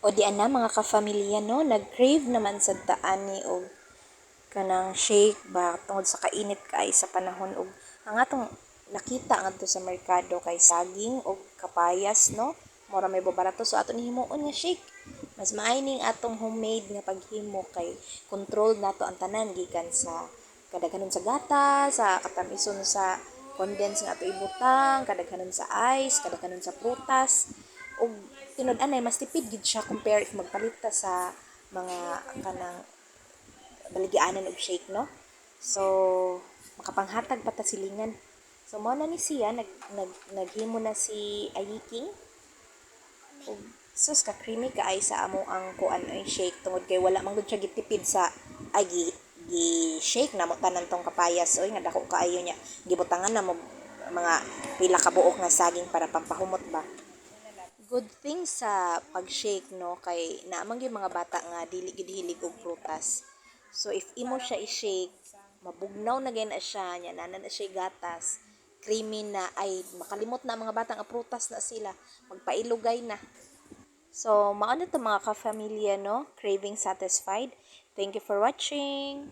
O di ana mga ka-familia no, nag-crave naman sa daan ni og. Kanang shake ba? Tungod sa kainit kay sa panahon og. Ang atong nakita ngadto sa merkado kay saging og kapayas no. Mura may barato so ato ni himuon nga shake. Mas maayo ning atong homemade nga paghimo kay control nato ang tanan gikan sa kadaghanon sa gata, sa katamison sa condense nga ato ibutang, kadaghanon sa ice, kadaghanon sa prutas. Ug tinud-anay mas tipid gid siya compare if magpalit ta sa mga kanang baligyanan og shake no. So makapanghatag pa ta silingan. So mo na ni siya nag, nag naghimo na si Ayiking ug sus ka creamy ka ay sa amo ang kuan ay shake. Tungod kay wala man gud siya gitipid sa ay gi, gi shake na mo tanan tong kapayas. Oy nga dako kaayo niya. Gibutangan na mo mga pila ka buok nga saging para pampahumot ba good thing sa pag-shake no kay naamang yung mga bata nga dili gid hilig og prutas so if imo siya i-shake mabugnaw na gyud na siya nya nana na siya gatas creamy na ay makalimot na mga bata nga prutas na sila magpailugay na So, mao na to mga ka-familia, no? Craving satisfied. Thank you for watching.